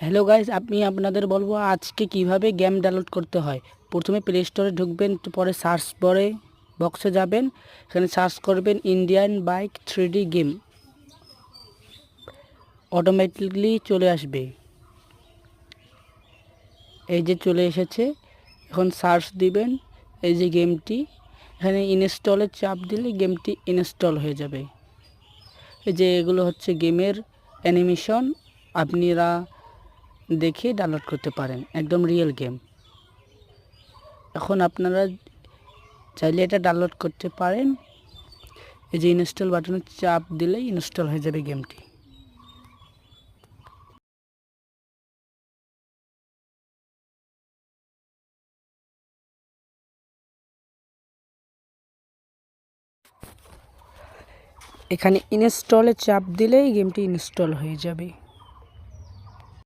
Hello guys আমি আপনাদের বলব আজকে কীভাবে গেম ডাউনলোড করতে হয়। প্রথমে প্লে স্টোরে ঢুকবেন, পরে সার্চ পরে বক্সে যাবেন। এখানে সার্চ করবেন Indian bike three game automatically চলে আসবে। এই যে চলে এসেছে, এখন সার্চ দিবেন, এই যে গেমটি এখানে ইনস্টলে চাপ দিলে গেমটি ইনস্টল হয়ে যাবে। এই যে এগুলো হচ্ছে গেমের অ্যানিমেশন আপনারা দেখে ডাউনলোড করতে পারেন, একদম রিয়েল গেম এখন আপনারা চাইলে এটা ডাউনলোড করতে পারেন। এই যে ইনস্টল বাটনে চাপ দিলেই ইনস্টল হয়ে যাবে গেমটি এখানে ইনস্টলে চাপ দিলেই গেমটি ইনস্টল হয়ে যাবে।